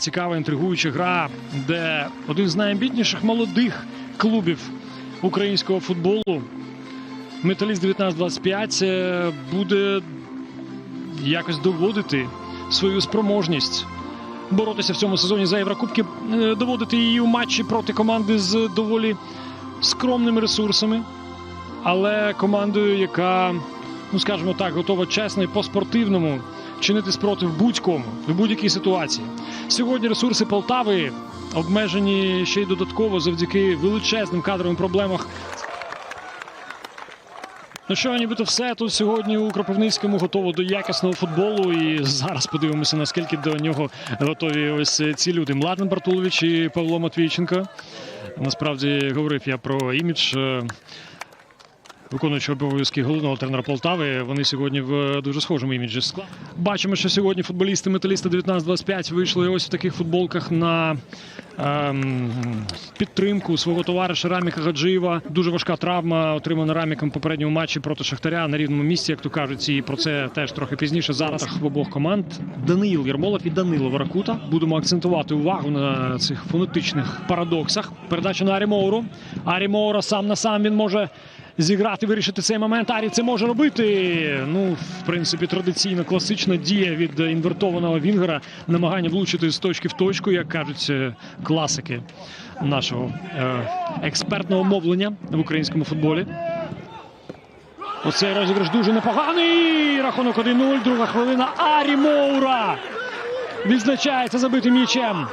Цікава інтригуюча гра, де один з найамбітніших молодих клубів українського футболу, металіст 1925, е, буде якось доводити свою спроможність боротися в цьому сезоні за Єврокубки, е, доводити її у матчі проти команди з доволі скромними ресурсами, але командою, яка, ну скажімо так, готова чесно і по-спортивному чинити спротив будь-кому в будь-якій ситуації. Сьогодні ресурси Полтави обмежені ще й додатково завдяки величезним кадровим проблемам. Ну що, нібито все тут сьогодні у Кропивницькому готово до якісного футболу. І зараз подивимося, наскільки до нього готові ось ці люди. Младен Бартулович і Павло Матвійченко. Насправді говорив я про імідж. Виконуючи обов'язки головного тренера Полтави, вони сьогодні в дуже схожому іміджі складу. Бачимо, що сьогодні футболісти металіста 19-25 вийшли ось в таких футболках на ем, підтримку свого товариша Раміка Гаджиєва. Дуже важка травма, отримана Раміком попередньому матчі проти Шахтаря на рівному місці, як то кажуть. І про це теж трохи пізніше. Зараз в обох команд Даниїл Єрмолов і Данило Варакута. Будемо акцентувати увагу на цих фонетичних парадоксах. Передача на Арі Моуру. Арі Моура сам на сам він може зіграти, вирішити цей момент. Арі це може робити. Ну, в принципі, традиційно класична дія від інвертованого Вінгера. Намагання влучити з точки в точку, як кажуть е, класики нашого е, експертного мовлення в українському футболі. Оцей розіграш дуже непоганий. Рахунок 1-0. Друга хвилина. Арі Моура відзначається забитим м'ячем.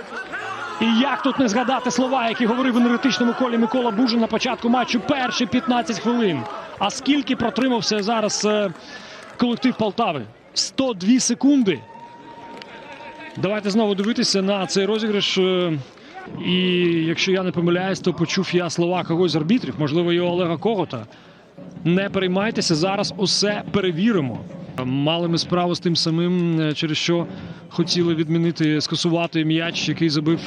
І як тут не згадати слова, які говорив в енергетичному колі Микола Бужин на початку матчу перші 15 хвилин. А скільки протримався зараз е, колектив Полтави? 102 секунди. Давайте знову дивитися на цей розіграш. е, І якщо я не помиляюсь, то почув я слова когось з арбітрів, можливо, і Олега Когота. Не переймайтеся, зараз усе перевіримо. Мали ми справу з тим самим, е, через що хотіли відмінити, скасувати м'яч, який забив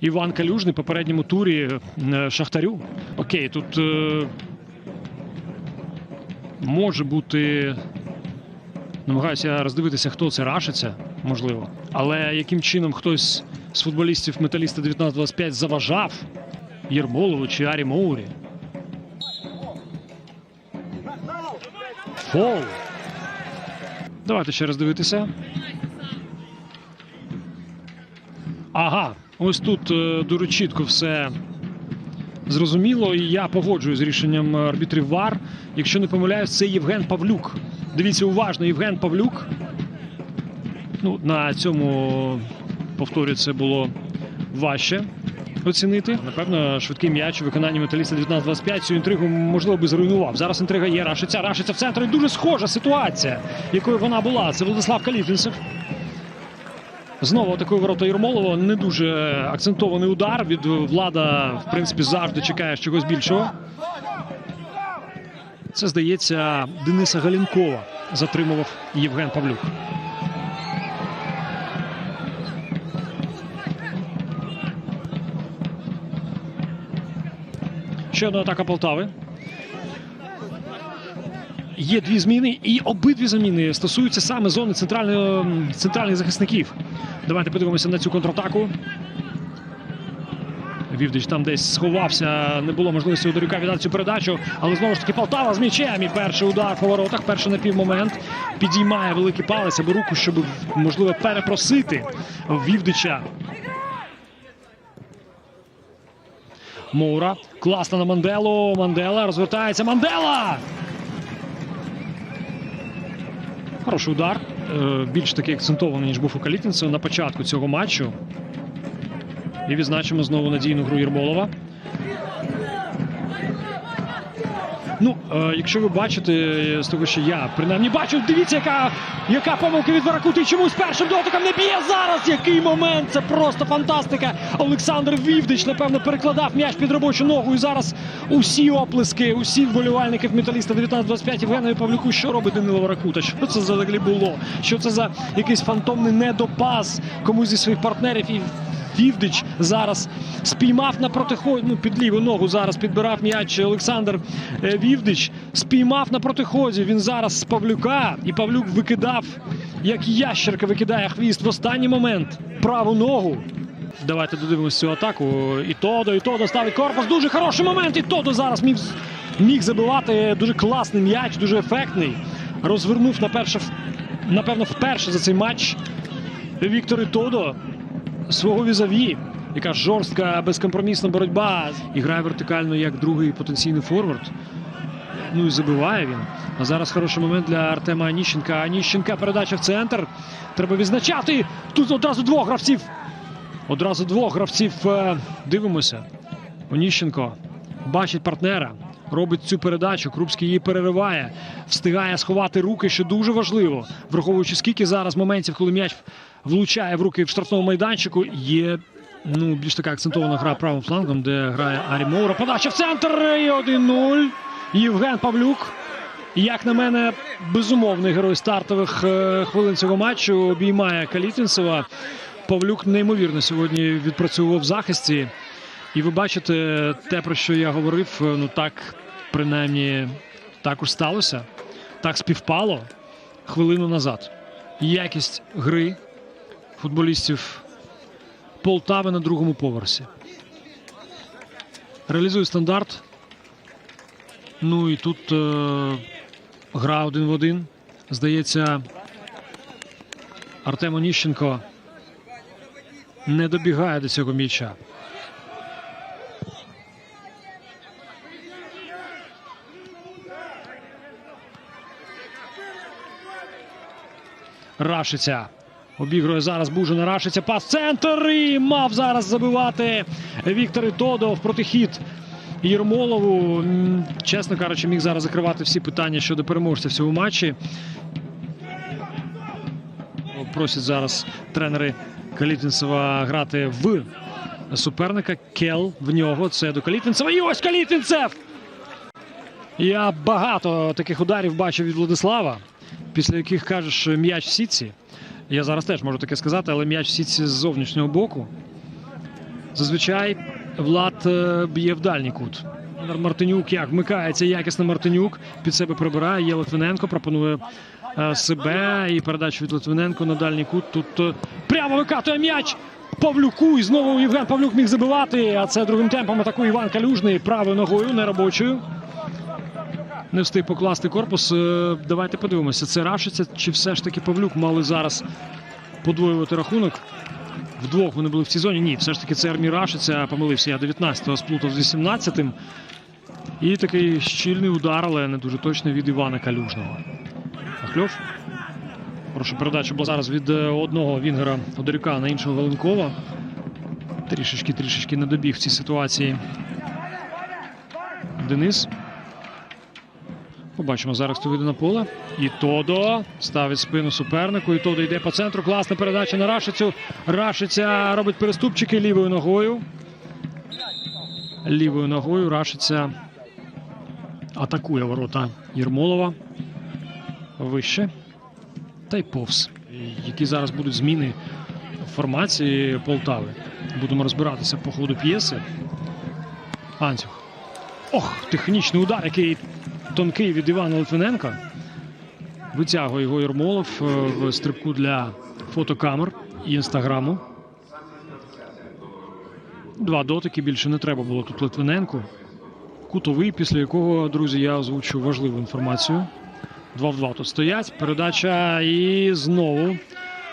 Іван Калюжний попередньому турі е, Шахтарю. Окей, тут е, може бути. Намагаюся роздивитися, хто це рашиться, можливо. Але яким чином хтось з футболістів металіста 1925 заважав Єрмолову чи Арі Моурі? Фол. Давайте ще раз дивитися. Ага, ось тут е, дуже чітко все зрозуміло. І я погоджуюсь з рішенням арбітрів ВАР. Якщо не помиляюсь, це Євген Павлюк. Дивіться уважно, Євген Павлюк. Ну, на цьому повторі це було важче оцінити. Напевно, швидкий м'яч у виконанні металіста 19-25 цю інтригу можливо би зруйнував. Зараз інтрига є. Рашиця, рашиця в центрі. Дуже схожа ситуація, якою вона була. Це Владислав Калітвінцев. Знову атакує ворота Єрмолова. Не дуже акцентований удар. Від влада, в принципі, завжди чекаєш чогось більшого. Це здається, Дениса Галінкова затримував Євген Павлюк. Ще одна атака Полтави. Є дві зміни, і обидві заміни стосуються саме зони центральних захисників. Давайте подивимося на цю контратаку. Вівдич там десь сховався, не було можливості у віддати цю передачу. Але знову ж таки Полтава з м'ячем. І перший удар по воротах, перший напівмомент. Підіймає великий палець або руку, щоб можливо перепросити Вівдича. Моура. Класно на Манделу. Мандела розвертається. Мандела! Хороший удар. Е, Більш такий акцентований, ніж був у Калітінцева на початку цього матчу. І відзначимо знову надійну гру Єрмолова. Ну, е, якщо ви бачите, е, з того, що я принаймні бачу, дивіться, яка, яка помилка від Варакути. Чомусь першим дотиком не б'є зараз. Який момент! Це просто фантастика. Олександр Вівдич, напевно, перекладав м'яч під робочу ногу. І зараз усі оплески, усі вболівальників металіста 19-25 Євгенові Павлюку. Що робить Данило Варакута? Що це взагалі було? Що це за якийсь фантомний недопас комусь зі своїх партнерів? І Вівдич зараз спіймав на протиход... ну, під ліву ногу. Зараз підбирав м'яч Олександр е, Вівдич. Спіймав на протиході. Він зараз з Павлюка. І Павлюк викидав, як ящерка викидає хвіст в останній момент. Праву ногу. Давайте додивимося цю атаку. І Тодо, і Тодо ставить корпус. Дуже хороший момент. І Тодо зараз міг, міг забивати. Дуже класний м'яч, дуже ефектний. Розвернув на перше, напевно, вперше за цей матч Віктор Тодо свого візаві. Яка жорстка, безкомпромісна боротьба. І грає вертикально як другий потенційний форвард. Ну і забиває він. А зараз хороший момент для Артема Аніщенка. Аніщенка передача в центр. Треба відзначати. Тут одразу двох гравців. Одразу двох гравців е, дивимося. Оніщенко бачить партнера, робить цю передачу. Крупський її перериває, встигає сховати руки, що дуже важливо, враховуючи скільки зараз моментів, коли м'яч влучає в руки в штрафному майданчику. Є ну, більш така акцентована гра правим флангом, де грає Арі Моура. Подача в центр і 1-0. Євген Павлюк. Як на мене, безумовний герой стартових е, хвилин цього матчу обіймає Калітінцева. Павлюк неймовірно сьогодні відпрацьовував в захисті. І ви бачите те, про що я говорив. е, Ну так, принаймні, також сталося. Так співпало хвилину назад. Якість гри футболістів Полтави на другому поверсі. Реалізує стандарт. Ну і тут е, гра один в один. Здається, Артем Оніщенко не добігає до цього м'яча. Рашиця. Обігрує зараз Бужина Рашиця. Пас центр і мав зараз забивати Віктор Тодо в протихід Єрмолову. Чесно кажучи, міг зараз закривати всі питання щодо переможця в цьому матчі. Просять зараз тренери Калітінцева грати в суперника. Кел в нього. Це до Калітінцева. І ось Калітінцев! Я багато таких ударів бачив від Владислава, після яких кажеш м'яч в сітці. Я зараз теж можу таке сказати, але м'яч в з зовнішнього боку. Зазвичай Влад е, б'є в дальній кут. Мартинюк як вмикається якісно Мартинюк. Під себе прибирає. Є Литвиненко, пропонує е, себе. І передачу від Литвиненко на дальній кут. Тут е, прямо викатує м'яч. Павлюку. І знову Євген Павлюк міг забивати. А це другим темпом атакує Іван Калюжний правою ногою, неробочою. Не встиг покласти корпус. Е, Давайте подивимося, це Рашиця чи все ж таки Павлюк мали зараз подвоювати рахунок. Вдвох вони були в цій зоні. Ні, все ж таки це Армій Рашиця. Помилився я 19-го, сплутав з 18-тим. І такий щільний удар, але не дуже точний від Івана Калюжного. Ахльов. Хороша передача була зараз від е, одного Вінгера Одарюка на іншого Валенкова. Трішечки, трішечки не добіг в цій ситуації. Денис. Побачимо зараз, хто вийде на поле. І Тодо ставить спину супернику. І Тодо йде по центру. Класна передача на Рашицю. Рашиця робить переступчики лівою ногою. Лівою ногою Рашиця атакує ворота Єрмолова. Вище. Та й повз. Які зараз будуть зміни формації Полтави. Будемо розбиратися по ходу п'єси. Анцюх. Ох, технічний удар, який тонкий від Івана Литвиненка. Витягує його Єрмолов е, в стрибку для фотокамер і інстаграму. Два дотики більше не треба було тут Литвиненку. Кутовий, після якого, друзі, я озвучу важливу інформацію. 2 в 2 тут стоять. Передача і знову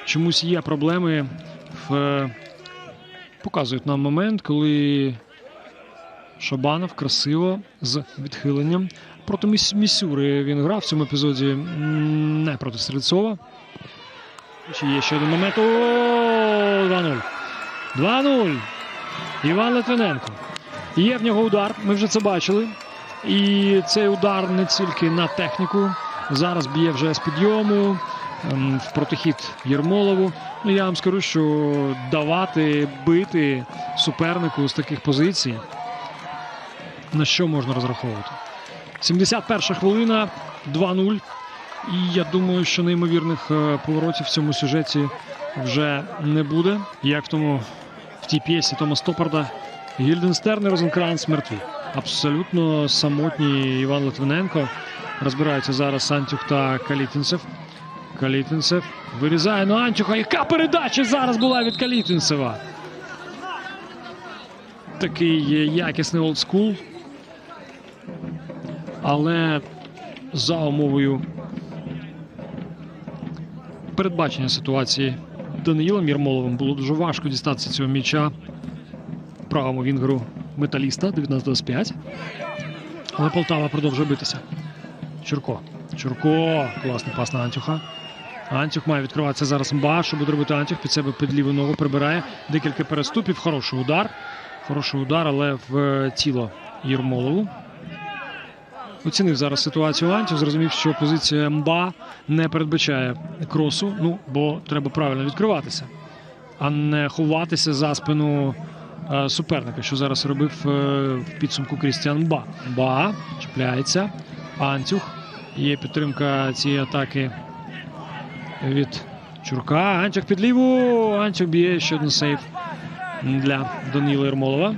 чомусь є проблеми. В... е, Показують нам момент, коли Шабанов красиво з відхиленням. Проти Міс- Місюри він грав в цьому епізоді не проти Стрельцова. Чи є ще один момент. О, 2-0. 2-0. Іван Литвиненко. Є в нього удар, ми вже це бачили. І цей удар не тільки на техніку. Зараз б'є вже з підйому ем, в протихід Єрмолову. Ну я вам скажу, що давати бити супернику з таких позицій. На що можна розраховувати? 71 хвилина, 2-0. І я думаю, що неймовірних е, поворотів в цьому сюжеті вже не буде. Як в тому в тій п'єсі Тома Стопарда. Гільденстерн і Розенкранц мертві. Абсолютно самотній Іван Литвиненко. Розбираються зараз Антюх та Калітінцев. Калітінцев вирізає на Антюха. Яка передача зараз була від Калітінцева? Такий е, якісний олдскул. Але за умовою передбачення ситуації Даниїлом Єрмоловим було дуже важко дістатися цього м'яча правому вінгеру металіста 19-25. Але Полтава продовжує битися. Чурко. Чурко. Класний пас на Антюха. Антюх має відкриватися зараз Мба. Що буде робити Антюх? Під себе під ліву ногу прибирає. Декілька переступів. Хороший удар. Хороший удар, але в е, тіло Єрмолову. Оцінив зараз ситуацію Антюх. Зрозумів, що позиція Мба не передбачає кросу. Ну, бо треба правильно відкриватися, а не ховатися за спину е, суперника, що зараз робив е, в підсумку Крістіан Ба. Ба чіпляється. Антюх. Є підтримка цієї атаки від Чурка. Антюх під ліву. Антюх б'є ще один сейф для Даніла Ермолова.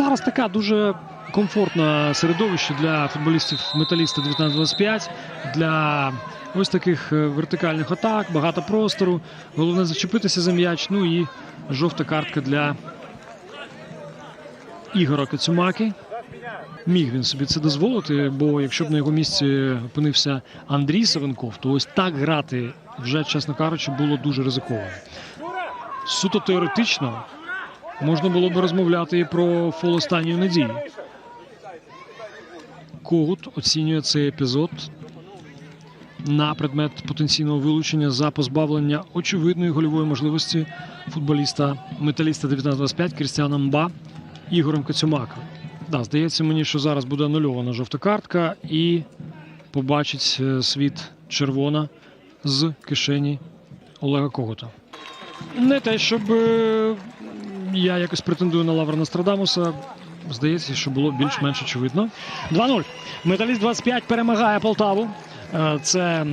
Зараз така дуже комфортне середовище для футболістів металіста 1925, для ось таких е, вертикальних атак, багато простору. Головне зачепитися за м'яч. Ну і жовта картка для Ігора Кацюмаки. Міг він собі це дозволити, бо якщо б на його місці опинився Андрій Савенков, то ось так грати вже, чесно кажучи, було дуже ризиковано. Суто теоретично можна було б розмовляти і про фол останньої надії. Когут оцінює цей епізод на предмет потенційного вилучення за позбавлення очевидної гольової можливості футболіста металіста 1925 Крістіана Мба Ігорем Кацюмаком. Да, здається мені, що зараз буде анульована жовта картка і побачить е, світ червона з кишені Олега Когута. Не те, щоб е, я якось претендую на Лавра Нострадамуса. Здається, що було більш-менш очевидно. 2-0. Металіст 25 перемагає Полтаву. Е, Це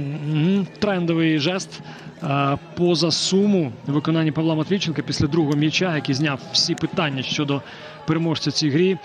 трендовий жест е, поза суму виконання Павла Матвійченка після другого м'яча, який зняв всі питання щодо переможця цій грі.